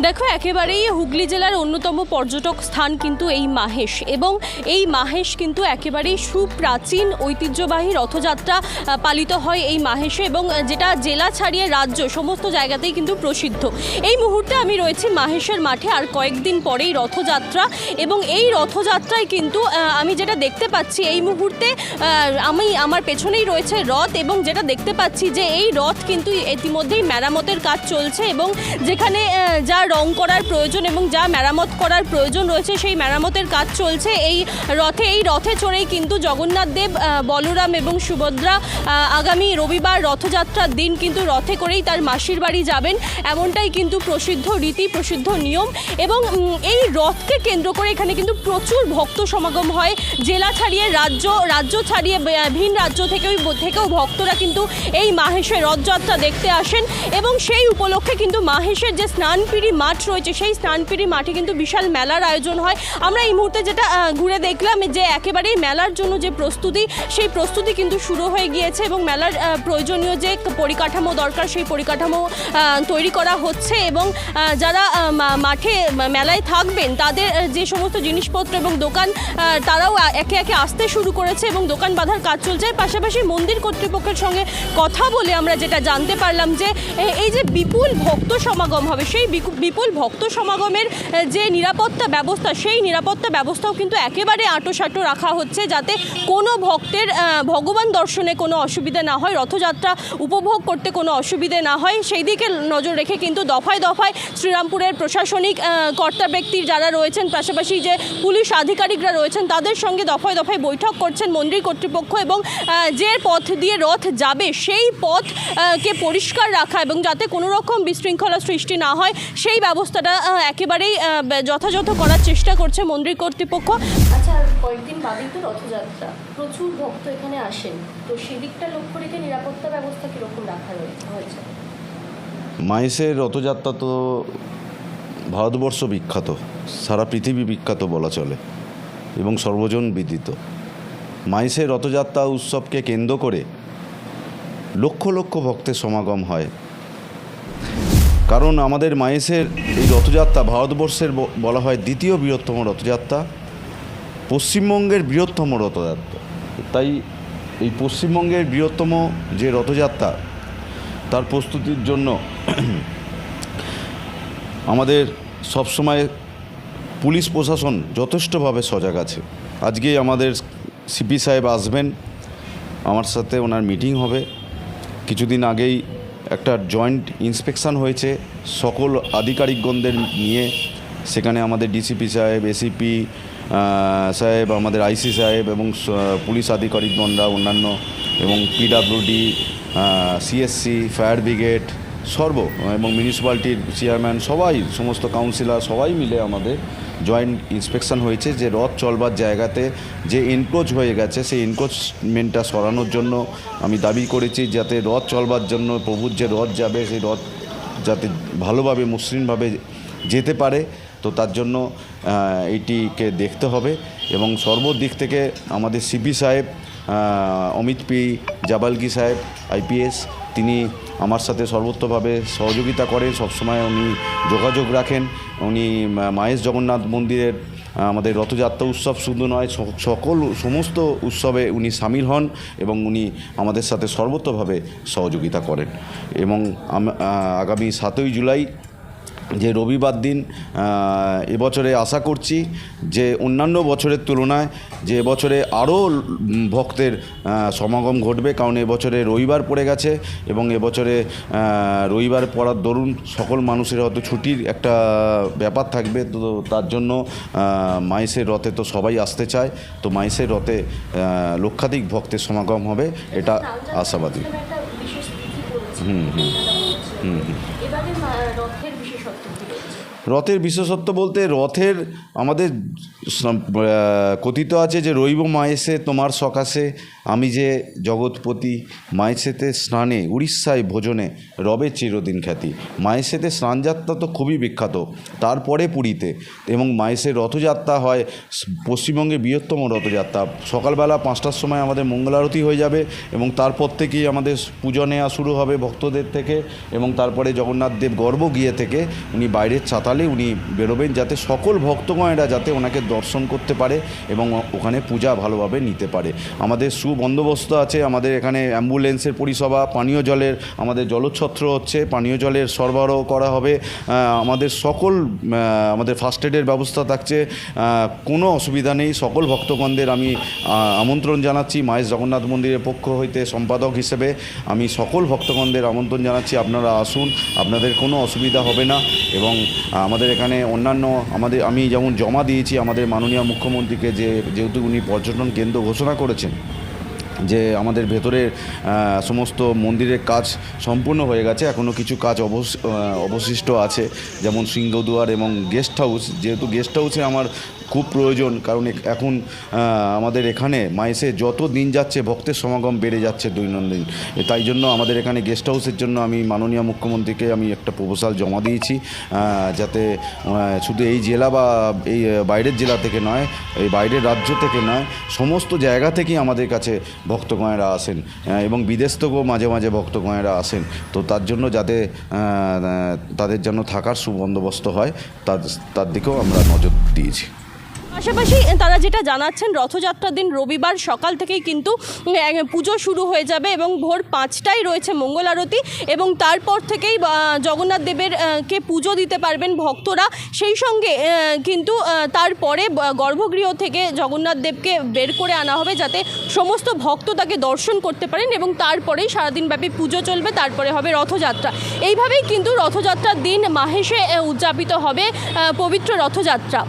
দেখো একেবারেই হুগলি জেলার অন্যতম পর্যটক স্থান কিন্তু এই মাহেশ এবং এই মাহেশ কিন্তু একেবারেই সুপ্রাচীন ঐতিহ্যবাহী রথযাত্রা পালিত হয় এই মাহেশে এবং যেটা জেলা ছাড়িয়ে রাজ্য সমস্ত জায়গাতেই কিন্তু প্রসিদ্ধ। এই মুহূর্তে আমি রয়েছি মাহেশের মাঠে আর কয়েকদিন পরেই রথযাত্রা এবং এই রথযাত্রায় কিন্তু আমি যেটা দেখতে পাচ্ছি এই মুহূর্তে আমি আমার পেছনেই রয়েছে রথ এবং যেটা দেখতে পাচ্ছি যে এই রথ কিন্তু ইতিমধ্যেই মেরামতের কাজ চলছে এবং যেখানে আহ, যা রং করার প্রয়োজন এবং যা মেরামত করার প্রয়োজন রয়েছে, সেই মেরামতের কাজ চলছে। এই রথে এই রথে চড়েই কিন্তু জগন্নাথ দেব বলরাম এবং সুভদ্রা আগামী রবিবার রথযাত্রার দিন কিন্তু রথে করেই তার মাসির বাড়ি যাবেন। এমনটাই কিন্তু প্রসিদ্ধ রীতি, প্রসিদ্ধ নিয়ম এবং এই রথকে কেন্দ্র করে এখানে কিন্তু প্রচুর ভক্ত সমাগম হয়। জেলা ছাড়িয়ে রাজ্য রাজ্য ছাড়িয়ে ভিন রাজ্য থেকেও থেকেও ভক্তরা কিন্তু এই মাহেশের রথযাত্রা দেখতে আসেন এবং সেই উপলক্ষে কিন্তু মাহেশের যে স্নানপিড়ি মাঠ রয়েছে, সেই স্নানপিড়ি মাঠে কিন্তু বিশাল মেলার আয়োজন হয়। আমরা এই মুহূর্তে যেটা ঘুরে দেখলাম যে একেবারেই মেলার জন্য যে প্রস্তুতি, সেই প্রস্তুতি কিন্তু শুরু হয়ে গিয়েছে এবং মেলার প্রয়োজনীয় যে পরিকাঠামো দরকার, সেই পরিকাঠামো তৈরি করা হচ্ছে এবং যারা মাঠে মেলায় থাকবেন, তাদের যে সমস্ত জিনিসপত্র এবং দোকান তারাও একে একে আসতে শুরু করেছে এবং দোকান বাঁধার কাজ চলছে। পাশাপাশি মন্দির কর্তৃপক্ষের সঙ্গে কথা বলে আমরা যেটা জানতে পারলাম যে এই যে বিপুল ভক্ত সমাগম হবে, সেই বিপুল ভক্ত সমাগমের যে নিরাপত্তা ব্যবস্থা, সেই নিরাপত্তা ব্যবস্থাও কিন্তু একেবারে আঁটোসাঁটো রাখা হচ্ছে যাতে কোনো ভক্তের ভগবান দর্শনে কোনো অসুবিধা না হয়, রথযাত্রা উপভোগ করতে কোনো অসুবিধে না হয়। সেই দিকে নজর রেখে কিন্তু দফায় দফায় শ্রীরামপুরের প্রশাসনিক কর্তা ব্যক্তি যারা রয়েছেন, পাশাপাশি যে পুলিশ আধিকারিকরা রয়েছেন, তাদের সঙ্গে দফায় দফায় বৈঠক করছেন মন্দির কর্তৃপক্ষ এবং যে পথ দিয়ে রথ যাবে, সেই পথ কে পরিষ্কার রাখা এবং যাতে কোনো রকম বিশৃঙ্খলা সৃষ্টি না হয়, সেই ব্যবস্থাটা একেবারেই যথাযথ করার চেষ্টা করছে মন্দির কর্তৃপক্ষ। আচ্ছা কয়েকদিন বাদেই তো রথযাত্রা। প্রচুর ভক্ত এখানে আসেন। তো সেদিকটা লক্ষ্য রেখে নিরাপত্তা ব্যবস্থা কীরকম রাখা হয়েছে? মাইসের রথযাত্রা তো ভারতবর্ষ বিখ্যাত। সারা পৃথিবী বিখ্যাত বলা চলে। এবং সর্বজন বিদিত। মাইসের রথযাত্রা উৎসবকে কেন্দ্র করে লক্ষ লক্ষ ভক্তের সমাগম হয়। কারণ আমাদের মাইসের এই রথযাত্রা ভারতবর্ষের বলা হয় দ্বিতীয় বৃহত্তম রথযাত্রা, পশ্চিমবঙ্গের বৃহত্তম রথযাত্রা। তাই এই পশ্চিমবঙ্গের বৃহত্তম যে রথযাত্রা, তার প্রস্তুতির জন্য আমাদের সবসময় পুলিশ প্রশাসন যথেষ্টভাবে সজাগ আছে। আজকে আমাদের সিপি সাহেব আসবেন, আমার সাথে ওনার মিটিং হবে। কিছুদিন আগেই একটা জয়েন্ট ইন্সপেকশন হয়েছে সকল আধিকারিকগণদের নিয়ে। সেখানে আমাদের ডিসিপি সাহেব এসিপি সাহেব, আমাদের আইসি সাহেব এবং পুলিশ আধিকারিকগণরা, অন্যান্য এবং পিডাব্লিউডি সিএসসি ফায়ার ব্রিগেড সর্ব এবং মিউনিসিপ্যালিটির চেয়ারম্যান সবাই, সমস্ত কাউন্সিলর সবাই মিলে আমাদের জয়েন্ট ইন্সপেকশন হয়েছে যে রথ চলবার জায়গাতে যে এনক্রোচ হয়ে গেছে সেই এনক্রোচমেন্টটা সরানোর জন্য আমি দাবি করেছি যাতে রথ চলবার জন্য প্রভুর যে রথ যাবে সেই রথ যাতে ভালোভাবে মসৃণভাবে যেতে পারে। তো তার জন্য আহ, এইটিকে দেখতে হবে এবং সর্বদিক থেকে আমাদের সিপি সাহেব অমিত পি জাবালকি সাহেব আইপিএস তিনি আমার সাথে সর্বত্রভাবে সহযোগিতা করেন। সবসময় উনি যোগাযোগ রাখেন। উনি মা- মাহেশ জগন্নাথ মন্দিরের আমাদের রথযাত্রা উৎসব শুধু নয় সকল সমস্ত উৎসবে উনি সামিল হন এবং উনি আমাদের সাথে সর্বত্রভাবে সহযোগিতা করেন। এবং আগামী সাতই জুলাই যে রবিবার দিন এবছরে আশা করছি যে অন্যান্য বছরের তুলনায় যে এবছরে আরও ভক্তের সমাগম ঘটবে কারণ এবছরে রবিবার পড়ে গেছে এবং এবছরে রবিবার পড়ার দরুন সকল মানুষের হয়তো ছুটির একটা ব্যাপার থাকবে। তো তার জন্য মাইসের রথে তো সবাই আসতে চায়। তো মাইসের রথে লক্ষাধিক ভক্তের সমাগম হবে এটা আশাবাদী। হুম হুম হুম হুম। রথের বিশেষত্ব রথের বিশেষত্ব বলতে রথের আমাদের কথিত আছে যে রৈব মায়েসে তোমার সকাশে আমি যে জগৎপতি মায়েসেতে স্নানে, উড়িষ্যায় ভোজনে রবে চিরদিন খ্যাতি। মায়েসেতে স্নানযাত্রা তো খুবই বিখ্যাত, তারপরে পুরীতে। এবং মায়েসের রথযাত্রা হয় স- পশ্চিমবঙ্গের বৃহত্তম রথযাত্রা। সকালবেলা পাঁচটার সময় আমাদের মঙ্গলারতি হয়ে যাবে এবং তারপর থেকেই আমাদের পুজো নেওয়া শুরু হবে ভক্তদের থেকে এবং তারপরে জগন্নাথ দেব গর্ভ গিয়ে থেকে উনি বাইরের চাতালে উনি বেরোবেন যাতে সকল ভক্তগণেরা যাতে ওনাকে দর্শন করতে পারে এবং ওখানে পূজা ভালোভাবে নিতে পারে। আমাদের সুবন্দোবস্ত আছে, আমাদের এখানে অ্যাম্বুলেন্সের পরিষেবা, পানীয় জলের আমাদের জলছত্র হচ্ছে, পানীয় জলের সরবরাহ করা হবে আমাদের সকল আমাদের ফার্স্ট এডের ব্যবস্থা থাকছে কোনো অসুবিধা নেই, সকল ভক্তগণদের আমি আমন্ত্রণ জানাচ্ছি মায়ের জগন্নাথ মন্দিরের পক্ষ হইতে সম্পাদক হিসেবে, আমি সকল ভক্তগণদের আমন্ত্রণ জানাচ্ছি, আপনারা আসুন, আপনাদের কোনো অসুবিধা হবে না, এবং আমাদের এখানে অন্যান্য, আমাদের, আমি যেমন জমা দিয়েছি, আমাদের মাননীয় মুখ্যমন্ত্রীকে যে, যেহেতু উনি পর্যটন কেন্দ্র ঘোষণা করেছেন যে আমাদের ভেতরের সমস্ত মন্দিরের কাজ সম্পূর্ণ হয়ে গেছে। এখনও কিছু কাজ অবশ- অবশিষ্ট আছে, যেমন সিংহদুয়ার এবং গেস্ট হাউস যেহেতু গেস্ট হাউসে আমার খুব প্রয়োজন, কারণ এখন আমাদের এখানে মাইসে যত দিন যাচ্ছে ভক্তের সমাগম বেড়ে যাচ্ছে দৈনন্দিন। তাই জন্য আমাদের এখানে গেস্ট হাউসের জন্য আমি মাননীয় মুখ্যমন্ত্রীকে আমি একটা প্রপোজাল জমা দিয়েছি যাতে শুধু এই জেলা বা এই বাইরের জেলা থেকে নয়, এই বাইরের রাজ্য থেকে নয়, সমস্ত জায়গা থেকেই আমাদের কাছে ভক্তগণেরা আসেন এবং বিদেশ থেকেও মাঝে মাঝে ভক্তগণেরা আসেন। তো তার জন্য যাতে তাদের যেন থাকার সুবন্দোবস্ত হয়, তার তার দিকেও আমরা নজর দিয়েছি। পাশাপাশি তারা যেটা জানাচ্ছেন, রথযাত্রার দিন রবিবার সকাল থেকেই কিন্তু পুজো শুরু হয়ে যাবে এবং ভোর পাঁচটায় রয়েছে মঙ্গল আরতি এবং তারপর থেকেই জগন্নাথ দেবের কে পুজো দিতে পারবেন ভক্তরা। সেই সঙ্গে কিন্তু তারপরে গর্ভগৃহ থেকে জগন্নাথ দেবকে বের করে আনা হবে যাতে সমস্ত ভক্ত তাকে দর্শন করতে পারেন এবং তারপরেই সারাদিনব্যাপী পুজো চলবে, তারপরে হবে রথযাত্রা। এইভাবেই কিন্তু রথযাত্রার দিন মাহেশে উদযাপিত হবে পবিত্র রথযাত্রা।